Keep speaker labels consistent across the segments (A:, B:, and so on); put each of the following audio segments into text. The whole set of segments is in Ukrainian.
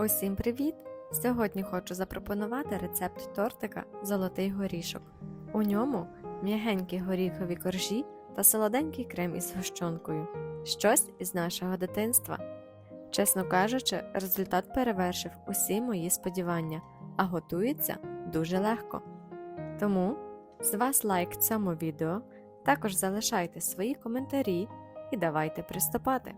A: Усім привіт! Сьогодні хочу запропонувати рецепт тортика Золотий горішок. У ньому м'ягенькі горіхові коржі та солоденький крем із гущонкою. Щось із нашого дитинства. Чесно кажучи, результат перевершив усі мої сподівання, а готується дуже легко. Тому з вас лайк цьому відео, також залишайте свої коментарі і давайте приступати.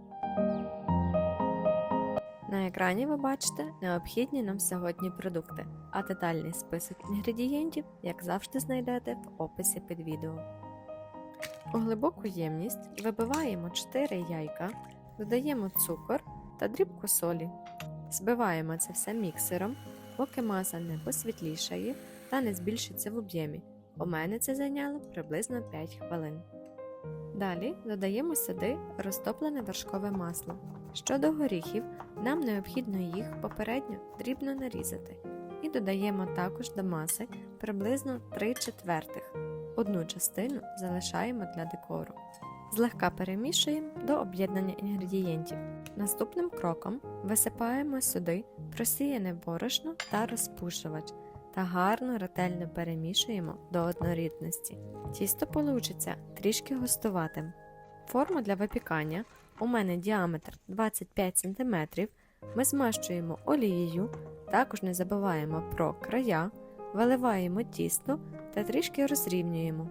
A: На екрані ви бачите необхідні нам сьогодні продукти, а детальний список інгредієнтів, як завжди, знайдете в описі під відео. У глибоку ємність вибиваємо 4 яйка, додаємо цукор та дрібку солі. Збиваємо це все міксером, поки маса не посвітлішає та не збільшиться в об'ємі. У мене це зайняло приблизно 5 хвилин. Далі додаємо сюди розтоплене вершкове масло. Щодо горіхів, нам необхідно їх попередньо дрібно нарізати. І додаємо також до маси приблизно 3 четвертих. Одну частину залишаємо для декору. Злегка перемішуємо до об'єднання інгредієнтів. Наступним кроком висипаємо сюди просіяне борошно та розпушувач та гарно ретельно перемішуємо до однорідності. Тісто получиться трішки густуватим. Форму для випікання у мене діаметр 25 см. Ми змащуємо олією, також не забуваємо про края, виливаємо тісто та трішки розрівнюємо.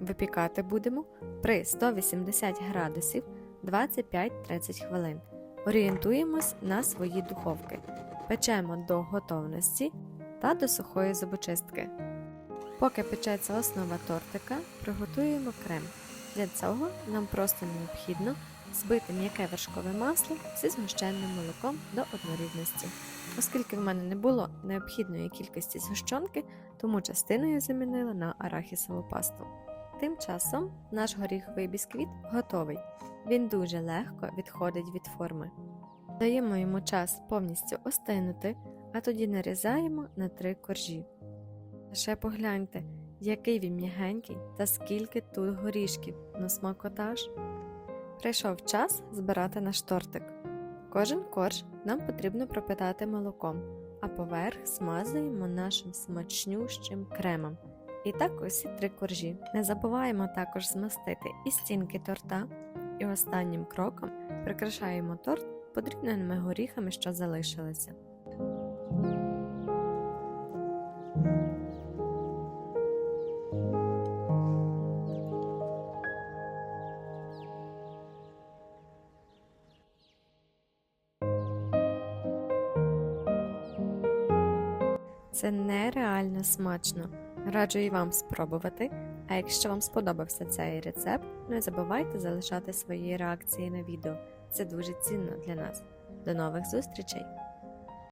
A: Випікати будемо при 180 градусів 25-30 хвилин. Орієнтуємось на свої духовки. Печемо до готовності та до сухої зубочистки. Поки печеться основа тортика, приготуємо крем. Для цього нам просто необхідно збити м'яке вершкове масло зі згущеним молоком до однорідності. Оскільки в мене не було необхідної кількості згущенки, тому частину я замінила на арахісову пасту. Тим часом наш горіховий бісквіт готовий. Він дуже легко відходить від форми. Даємо йому час повністю остинути, а тоді нарізаємо на три коржі. Ще погляньте, який він м'ягенький та скільки тут горішків на смакотаж. Прийшов час збирати наш тортик. Кожен корж нам потрібно пропитати молоком, а поверх смазуємо нашим смачнющим кремом. І так усі три коржі. Не забуваємо також змастити і стінки торта, і останнім кроком прикрашаємо торт подрібненими горіхами, що залишилися. Це нереально смачно. Раджу і вам спробувати. А якщо вам сподобався цей рецепт, не забувайте залишати свої реакції на відео. Це дуже цінно для нас. До нових зустрічей!